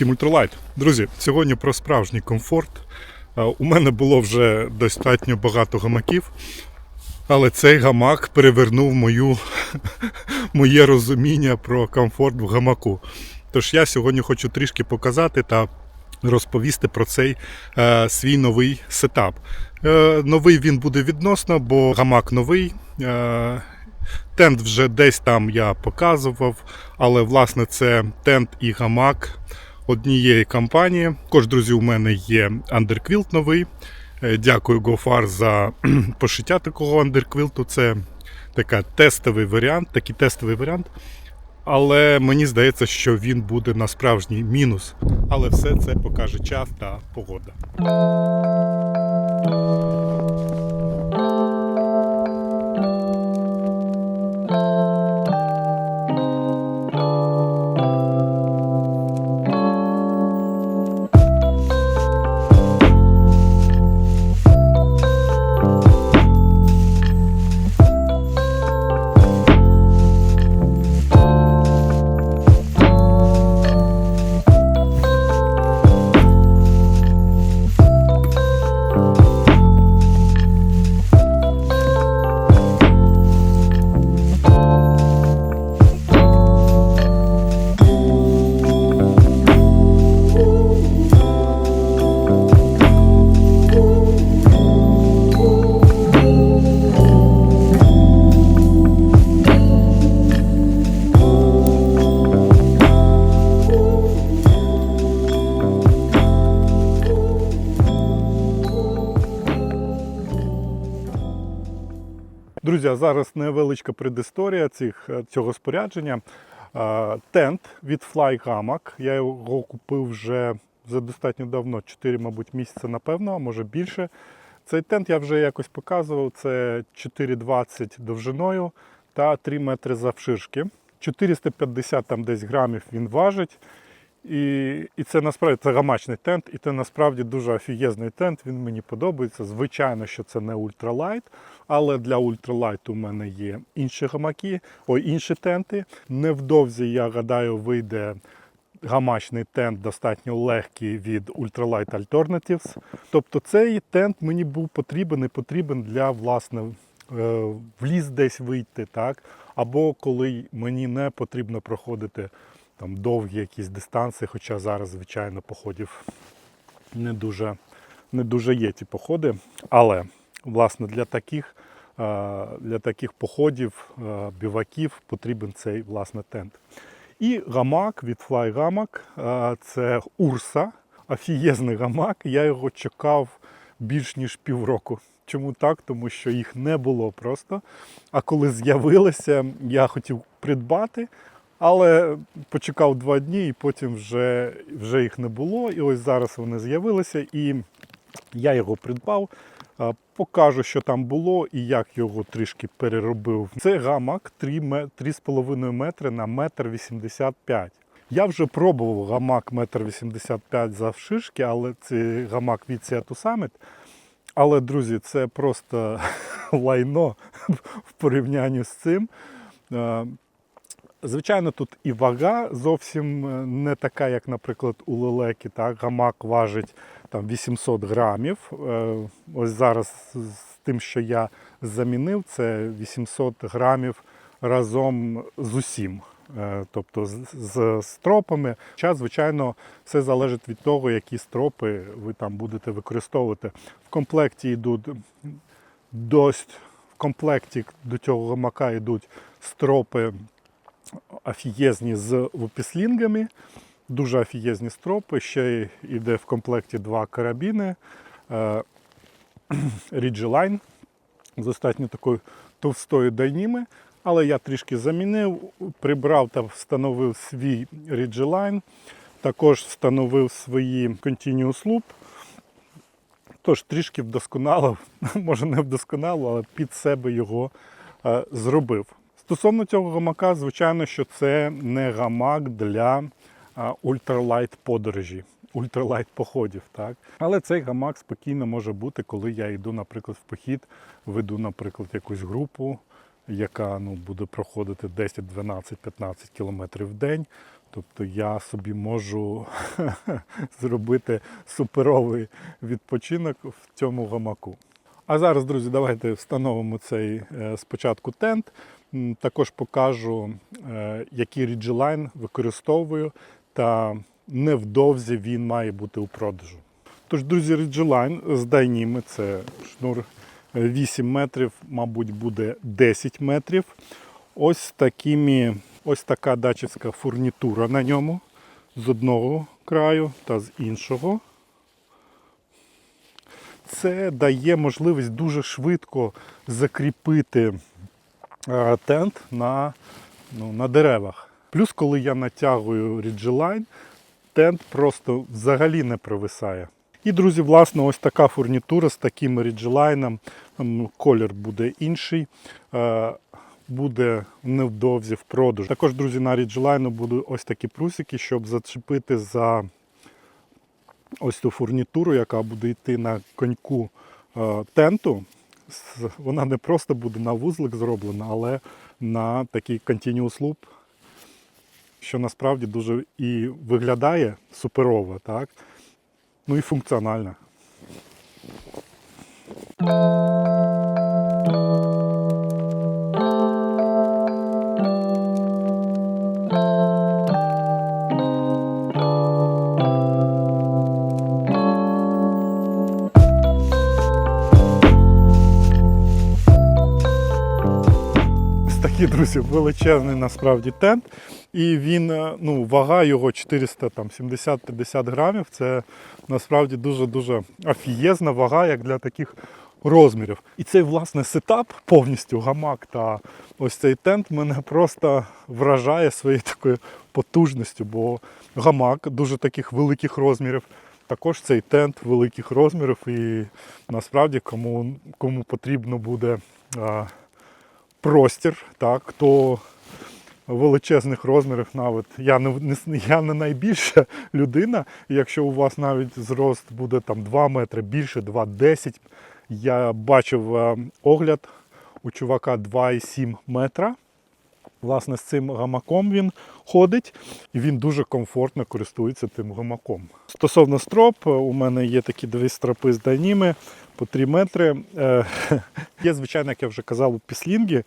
Всім ультралайт. Друзі, сьогодні про справжній комфорт. Е, У мене було вже достатньо багато гамаків, але цей гамак перевернув мою, моє розуміння про комфорт в гамаку. Тож я сьогодні хочу трішки показати та розповісти про цей е, свій новий сетап. Е, новий він буде відносно, бо гамак новий. Е, Тент вже десь там я показував, але власне це тент і гамак однієї компанії. Також, друзі, у мене є андерквілт новий. Е, Дякую GoFar за пошиття такого андерквілту. Це така тестовий варіант, такий тестовий варіант. Але мені здається, що він буде на справжній мінус. Але все це покаже час та погода. Друзі, зараз невеличка предісторія цих, е, цього спорядження. Е, Тент від Fly Hammock. Я його купив вже за достатньо давно, 4, мабуть, місяці, напевно, а може більше. Цей тент я вже якось показував. Це 4,20 довжиною та 3 метри завширшки. 450 там десь грамів він важить. І, і це насправді це гамачний тент, і це насправді дуже офігезний тент. Він мені подобається. Звичайно, що це не ультралайт, але для ультралайту у мене є інші гамаки, ой, інші тенти. Невдовзі, я гадаю, вийде гамачний тент достатньо легкий від Ultralight Alternatives. Тобто цей тент мені був потрібен і потрібен для власне е, в ліс десь вийти, так? або коли мені не потрібно проходити там довгі якісь дистанції, хоча зараз, звичайно, походів не дуже, не дуже є ті походи. Але власне для таких, е, для таких походів, е, біваків потрібен цей власне тент. І гамак від Fly Гамак це Урса, офігезний гамак. Я його чекав більш ніж півроку. Чому так? Тому що їх не було просто. А коли з'явилися, я хотів придбати, але почекав два дні і потім вже, вже їх не було. І ось зараз вони з'явилися, і я його придбав. Покажу, що там було і як його трішки переробив. Це гамак 3,5 метри на 1,85 м. Я вже пробував гамак 1,85 м завшишки, але це гамак від Seattle Summit. Але, друзі, це просто лайно в порівнянні з цим. Звичайно, тут і вага зовсім е, не така, як, наприклад, у лелеки. Так? Гамак важить там, 800 грамів. Е, Ось зараз з тим, що я замінив, це 800 грамів разом з усім. Е, Тобто з, стропами. Час, звичайно, все залежить від того, які стропи ви там будете використовувати. В комплекті йдуть досить, в комплекті до цього гамака йдуть стропи офігезні з вупіслінгами, дуже офігезні стропи. Ще йде в комплекті два карабіни е, Ridgeline з достатньо такою товстою дайніми. Але я трішки замінив, прибрав та встановив свій Ridgeline, також встановив свої Continuous Loop. Тож трішки вдосконалив, може не вдосконалив, але під себе його е, зробив. Стосовно цього гамака, звичайно, що це не гамак для ультралайт подорожі, ультралайт походів. Так? Але цей гамак спокійно може бути, коли я йду, наприклад, в похід, веду, наприклад, якусь групу, яка ну, буде проходити 10, 12, 15 кілометрів в день. Тобто я собі можу зробити суперовий відпочинок в цьому гамаку. А зараз, друзі, давайте встановимо цей е, спочатку тент. Також покажу, е, який Ridgeline використовую, та невдовзі він має бути у продажу. Тож, друзі, Ridgeline з дайніми це шнур е, 8 метрів, мабуть, буде 10 метрів. Ось такими, ось така датчицька фурнітура на ньому з одного краю та з іншого. Це дає можливість дуже швидко закріпити е, тент на, ну, на деревах. Плюс, коли я натягую Ridgeline, тент просто взагалі не провисає. І, друзі, власне, ось така фурнітура з таким Ridgeline. М, Колір буде інший. е, Буде невдовзі в продажу. Також, друзі, на Ridgeline будуть ось такі прусики, щоб зачепити за ось ту фурнітуру, яка буде йти на коньку е, тенту. Вона не просто буде на вузлик зроблена, але на такий continuous loop, що насправді дуже і виглядає суперово, так? Ну і функціонально. Такий, друзі, величезний насправді тент. І він, е, ну, вага його 470-50 грамів. Це насправді дуже-дуже офієзна вага, як для таких розмірів. І цей власне сетап повністю гамак та ось цей тент мене просто вражає своєю такою потужністю, бо гамак дуже таких великих розмірів. Також цей тент великих розмірів, і насправді кому, кому потрібно буде простір, так, то величезних розмірів навіть я не, я не найбільша людина. Якщо у вас навіть зрост буде там 2 метри більше, 2,10. Я бачив е, огляд у чувака 2,7 метра. Власне, з цим гамаком він ходить і він дуже комфортно користується тим гамаком. Стосовно строп, у мене є такі дві стропи з дайніми по 3 метри. Е, Є, звичайно, як я вже казав, післінги,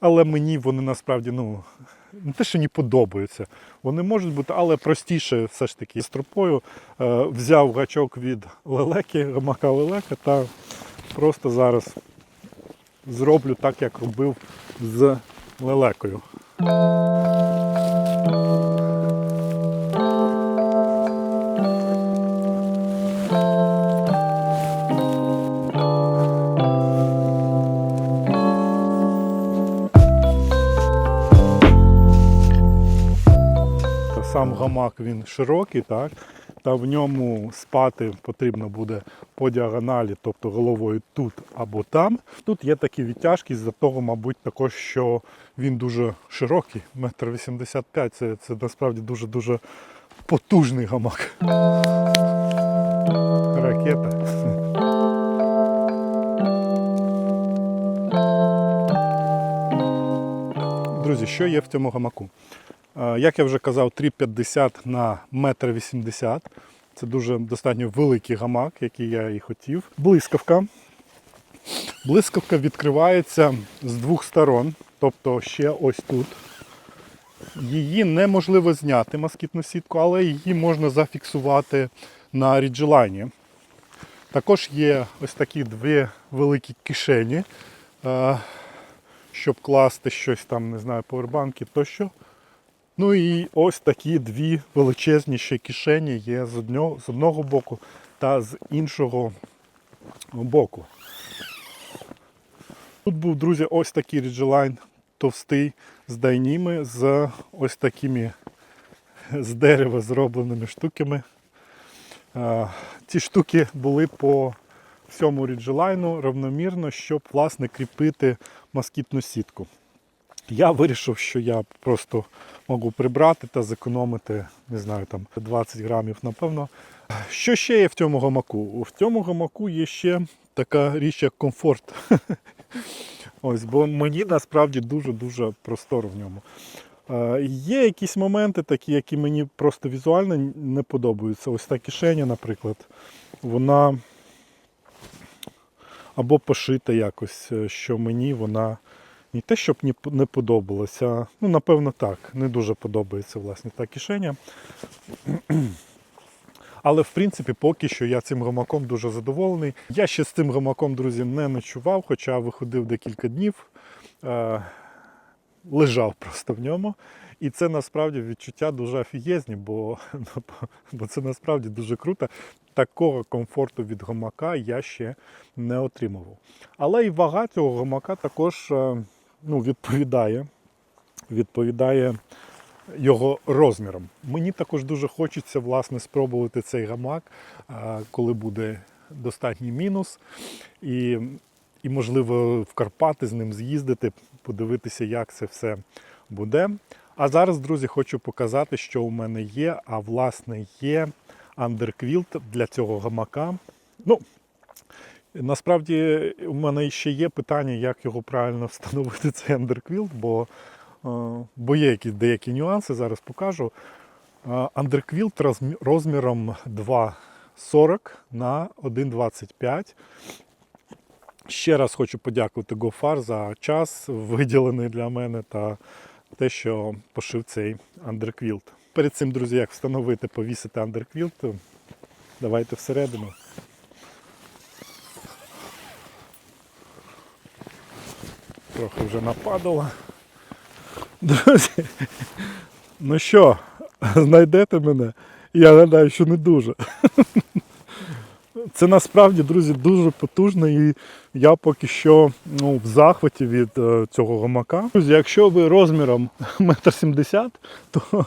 але мені вони насправді ну, не те, що не подобаються. Вони можуть бути, але простіше все ж таки стропою. Е, Взяв гачок від лелеки, гамака лелека та просто зараз зроблю так, як робив з лелекою. Сам гамак він широкий, так? Та в ньому спати потрібно буде по діагоналі, тобто головою тут або там. Тут є такі відтяжки, з-за того, мабуть, також, що він дуже широкий, метр вісімдесят п'ять. Це, це насправді дуже-дуже потужний гамак. Ракета. Друзі, що є в цьому гамаку? Як я вже казав, 3,50 на 1,80 м. Це дуже достатньо великий гамак, який я і хотів. Блискавка. Блискавка відкривається з двох сторон, тобто ще ось тут. Її неможливо зняти москітну сітку, але її можна зафіксувати на ріджелайні. Також є ось такі дві великі кишені, е, щоб класти щось там, не знаю, повербанки тощо. Ну і ось такі дві величезні кишені є з одного боку та з іншого боку. Тут був, друзі, ось такий Ridgeline товстий з дайніми, з ось такими з дерева зробленими штуками. Ці штуки були по всьому Ridgeline равномірно, щоб власне кріпити москітну сітку. Я вирішив, що я просто можу прибрати та зекономити, не знаю, там 20 грамів, напевно. Що ще є в цьому гамаку? В цьому гамаку є ще така річ, як комфорт. Ось, бо мені насправді дуже-дуже просторо в ньому. Е, Є якісь моменти, такі, які мені просто візуально не подобаються. Ось та кишеня, наприклад, вона або пошита якось, е, що мені вона не те, щоб не подобалася, ну, напевно, так, не дуже подобається власне та кишеня. Але в принципі, поки що я цим гамаком дуже задоволений. Я ще з цим гамаком, друзі, не ночував, хоча виходив декілька днів, е, лежав просто в ньому. І це насправді відчуття дуже офігезні, бо, бо це насправді дуже круто. Такого комфорту від гамака я ще не отримував. Але і вага цього гамака також е, ну, відповідає, відповідає його розміром. Мені також дуже хочеться власне спробувати цей гамак, коли буде достатній мінус, і, і можливо в Карпати з ним з'їздити, подивитися, як це все буде. А зараз, друзі, хочу показати, що у мене є. А власне є андерквілт для цього гамака. Ну, Насправді у мене ще є питання, як його правильно встановити цей андерквілт, бо, бо є якісь деякі нюанси, зараз покажу. Е, Андерквілт розміром 2,40 на 1,25. Ще раз хочу подякувати GoFar за час, виділений для мене, та те, що пошив цей андерквілт. Перед цим, друзі, як встановити, повісити андерквілт, давайте всередину. Трохи вже нападало. Друзі, ну що, знайдете мене? Я гадаю, що не дуже. Це насправді, друзі, дуже потужно і я поки що ну, в захваті від е, цього гамака. Друзі, якщо ви розміром 1,70 м, то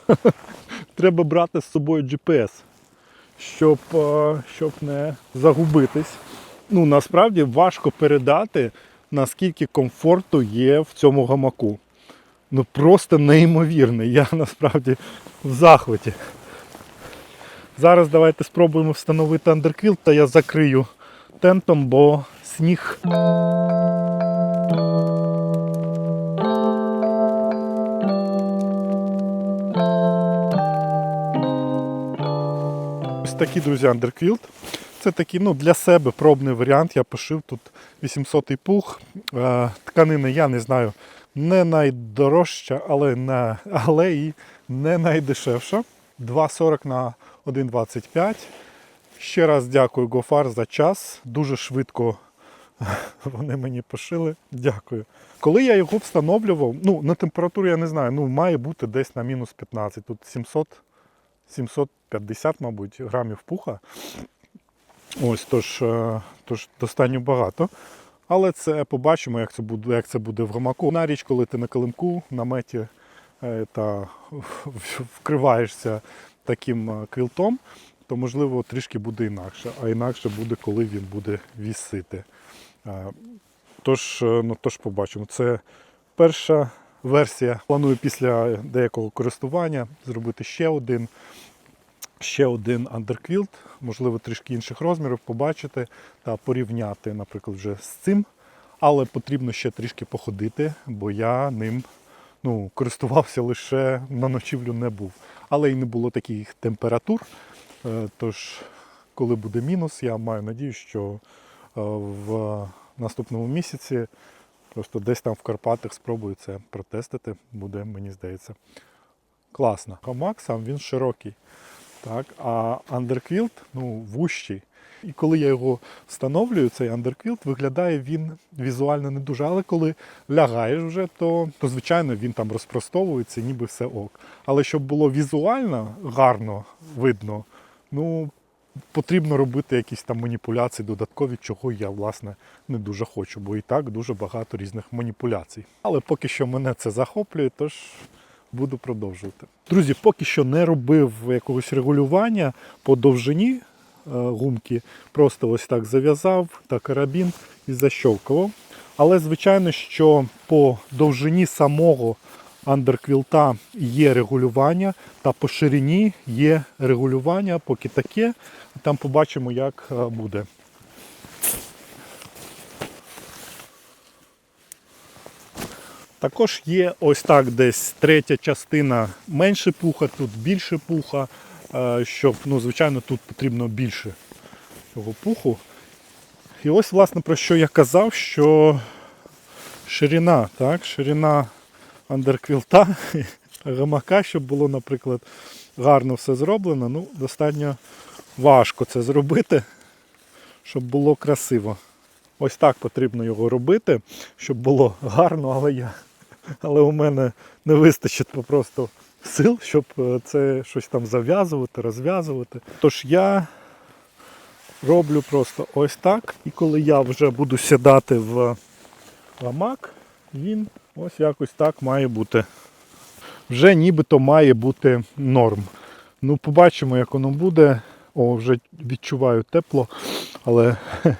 треба брати з собою GPS, щоб, е, щоб не загубитись. Ну, насправді важко передати, наскільки комфорту є в цьому гамаку. Ну просто неймовірний. Я насправді в захваті. Зараз давайте спробуємо встановити андерквілт, та я закрию тентом, бо сніг. Ось такий, друзі, андерквілт. Це такий ну, для себе пробний варіант. Я пошив тут 800-й пух. Е, Тканина, я не знаю, не найдорожча, але, не, але і не найдешевша. 2,40 на 1,25. Ще раз дякую GoFar за час. Дуже швидко вони мені пошили. Дякую. Коли я його встановлював, ну на температуру я не знаю, ну має бути десь на мінус 15. Тут 700, 750, мабуть, грамів пуха. Ось, тож, е, тож достатньо багато. Але це побачимо, як це буде, як це буде в гамаку. На річ, коли ти на килимку, на меті е, та вкриваєшся таким е, квілтом, то можливо трішки буде інакше, а інакше буде, коли він буде вісити. Е, Тож, ну, тож побачимо. Це перша версія. Планую після деякого користування зробити ще один. Ще один андерквілт, можливо, трішки інших розмірів, побачити та порівняти, наприклад, вже з цим. Але потрібно ще трішки походити, бо я ним ну, користувався лише на ночівлю не був. Але й не було таких температур. Е, Тож, коли буде мінус, я маю надію, що е, в наступному місяці просто десь там в Карпатах спробую це протестити. Буде, мені здається, класно. Гамак сам він широкий. Так, а андерквілт ну, вущий. І коли я його встановлюю, цей андерквілт, виглядає він візуально не дуже. Але коли лягаєш вже, то, то звичайно він там розпростовується, ніби все ок. Але щоб було візуально гарно видно, ну потрібно робити якісь там маніпуляції додаткові, чого я власне не дуже хочу, бо і так дуже багато різних маніпуляцій. Але поки що мене це захоплює, тож буду продовжувати. Друзі, поки що не робив якогось регулювання по довжині е, гумки, просто ось так зав'язав та карабін і защовкував. Але звичайно, що по довжині самого андерквілта є регулювання, та по ширині є регулювання, поки таке. Там побачимо, як е, буде. Також є ось так десь третя частина менше пуха, тут більше пуха, е, щоб, ну, звичайно, тут потрібно більше цього пуху. І ось, власне, про що я казав, що ширина, так, ширина андерквілта, гамака, щоб було, наприклад, гарно все зроблено, ну, достатньо важко це зробити, щоб було красиво. Ось так потрібно його робити, щоб було гарно, але я. Але у мене не вистачить просто сил, щоб е, це щось там зав'язувати, розв'язувати. Тож я роблю просто ось так. І коли я вже буду сідати в гамак, він ось якось так має бути. Вже нібито має бути норм. Ну, побачимо, як воно буде. О, вже відчуваю тепло, але,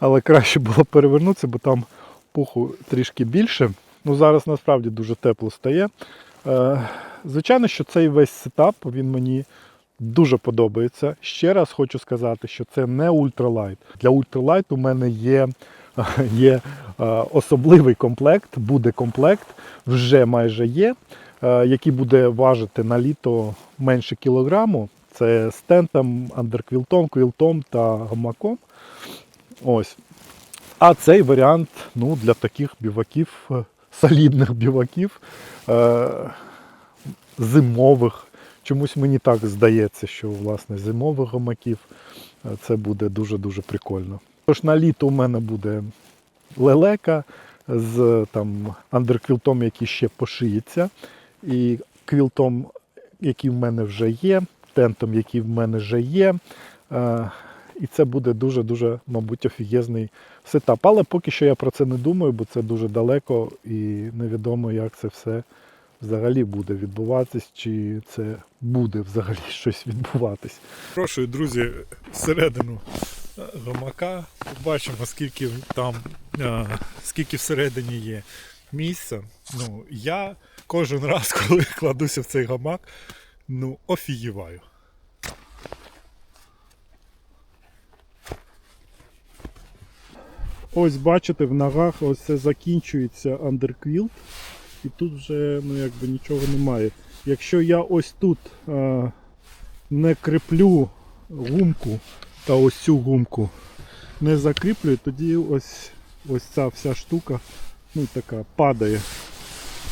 але краще було перевернутися, бо там пуху трішки більше. Ну, зараз насправді дуже тепло стає. Е, звичайно, що цей весь сетап він мені дуже подобається. Ще раз хочу сказати, що це не ультралайт. Для ультралайт у мене є, є е, особливий комплект, буде комплект, вже майже є, е, який буде важити на літо менше кілограму. Це з тентом, андерквілтом, квілтом та гамаком. Ось. А цей варіант ну, для таких біваків, солідних біваків, е, зимових. Чомусь мені так здається, що власне зимових гамаків е, це буде дуже-дуже прикольно. Тож на літо у мене буде лелека з там андерквілтом, який ще пошиється, і квілтом, який в мене вже є, тентом, який в мене вже є. Е, І це буде дуже-дуже, мабуть, офігезний сетап. Але поки що я про це не думаю, бо це дуже далеко і невідомо, як це все взагалі буде відбуватись, чи це буде взагалі щось відбуватись. Прошу, друзі, всередину е, гамака. Побачимо, скільки там, е, скільки всередині є місця. Ну, я кожен раз, коли кладуся в цей гамак, ну, офігіваю. Ось бачите, в ногах ось це закінчується андерквілт, і тут вже ну, якби нічого немає. Якщо я ось тут е, не кріплю гумку та ось цю гумку не закріплюю, тоді ось, ось ця вся штука ну, така падає.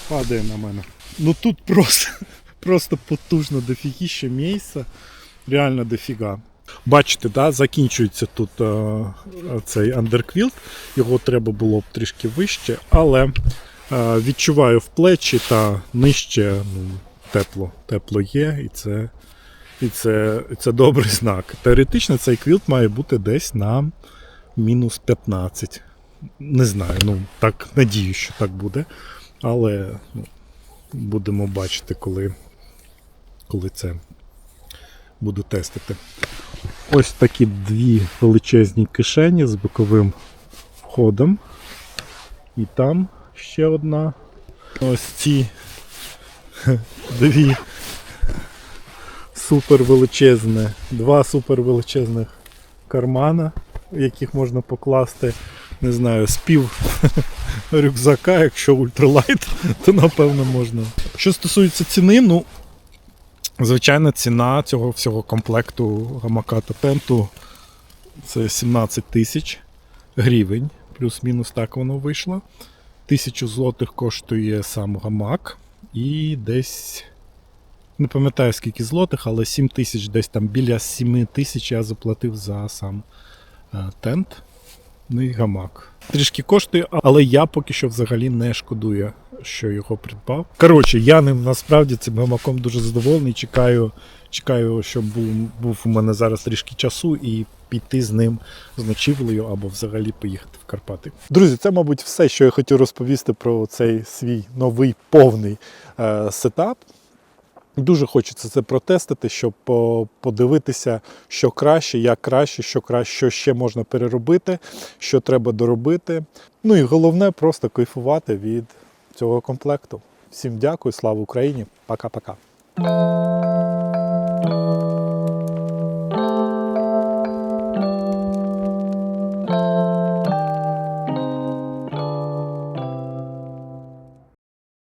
Падає на мене. Ну тут просто, просто потужно дофігіще місця. Реально дофіга. Бачите, да, закінчується тут е, цей андерквілт. Його треба було б трішки вище, але е, відчуваю в плечі та нижче ну, тепло. Тепло є, і це, і це, це добрий знак. Теоретично цей квілт має бути десь на мінус 15. Не знаю, ну так надію, що так буде. Але ну, будемо бачити, коли, коли це буду тестити. Ось такі дві величезні кишені з боковим входом. І там ще одна. Ось ці дві супер величезні, два супер величезних кармана, в яких можна покласти, не знаю, спів рюкзака, якщо ультралайт, то напевно можна. Що стосується ціни, ну Звичайна ціна цього всього комплекту гамака та тенту це 17 тисяч гривень, плюс-мінус так воно вийшло. Тисячу злотих коштує сам гамак. І десь не пам'ятаю скільки злотих, але 7 тисяч, десь там біля 7 тисяч я заплатив за сам е, тент. Ну і гамак. Трішки коштує, але я поки що взагалі не шкодую, що його придбав. Коротше, я ним насправді цим гамаком дуже задоволений. Чекаю, чекаю, щоб був, був у мене зараз трішки часу і піти з ним з ночівлею або взагалі поїхати в Карпати. Друзі, це, мабуть, все, що я хотів розповісти про цей свій новий повний е, сетап. Дуже хочеться це протестити, щоб подивитися, що краще, як краще, що краще, що ще можна переробити, що треба доробити. Ну і головне просто кайфувати від цього комплекту. Всім дякую, слава Україні, пока-пока.